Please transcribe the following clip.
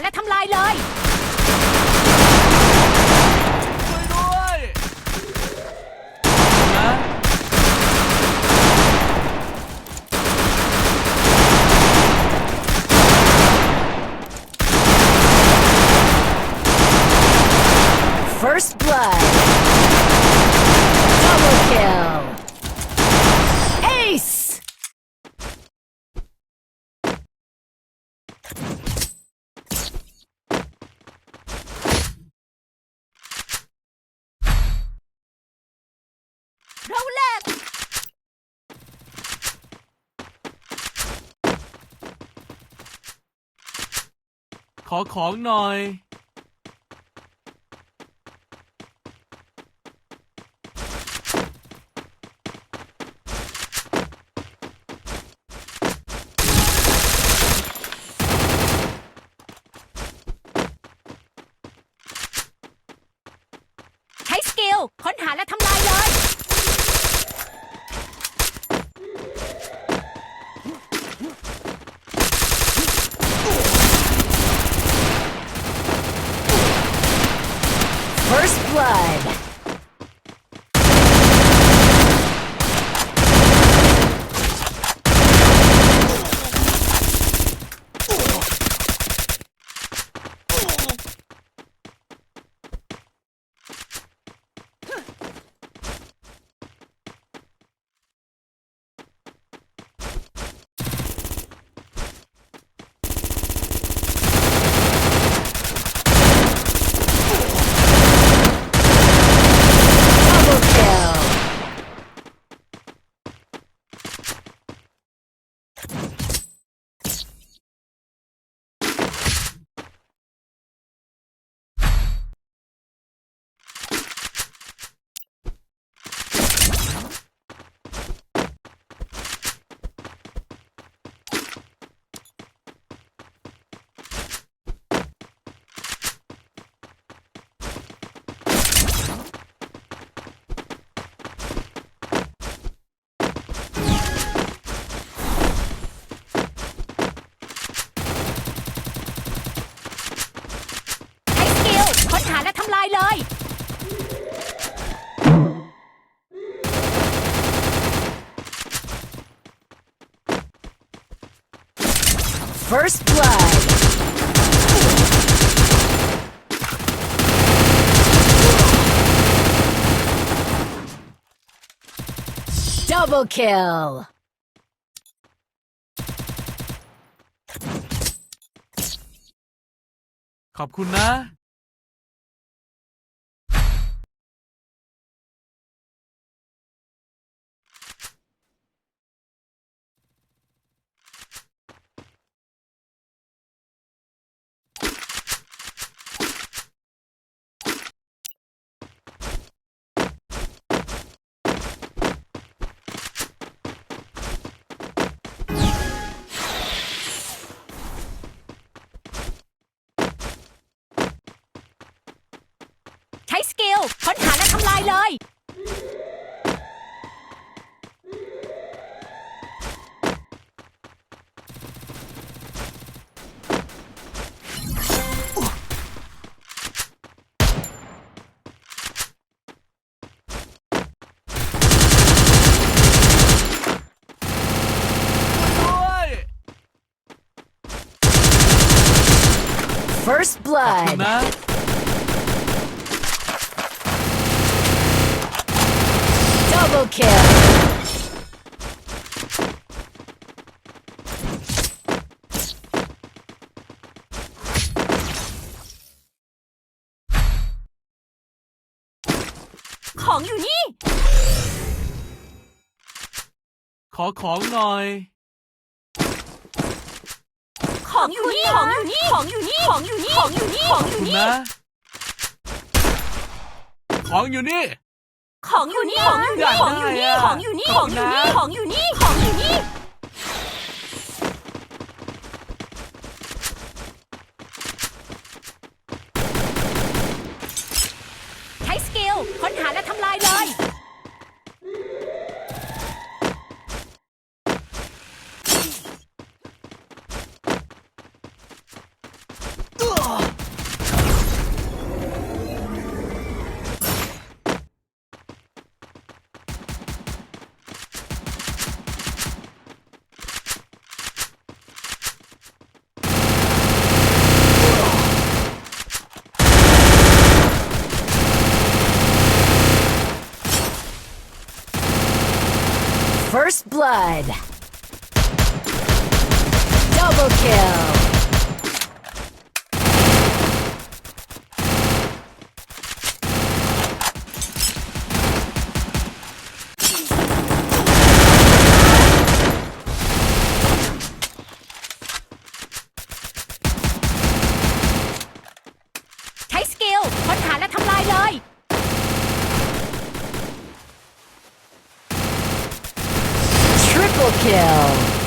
และทำลายเลย ช่วยด้วยนะ First blood Double kill Ace เราแลก ขอของหน่อย ใช้สกิลค้นหาและทำลาย First blood. Double kill. ขอ ใช้สกิลค้นหาและทำลายเลยด้วย First ขอบคุณ blood นะ Double kill ของอยู่นี่ ขอของหน่อย ของอยู่นี่ ของอยู่นี่ ของอยู่นี่ ของอยู่นี่ ของอยู่นี่ ของอยู่คุณนี่ นะ ของอยู่นี่ ของอยู่นี่ ของอยู่นี่ ของอยู่นี่ ของอยู่นี่ ของอยู่นี่ ของอยู่นี่ ของอยู่นี่ ใช้สกิลค้นหาและทำลายเลย blood. Double kill. " Kill.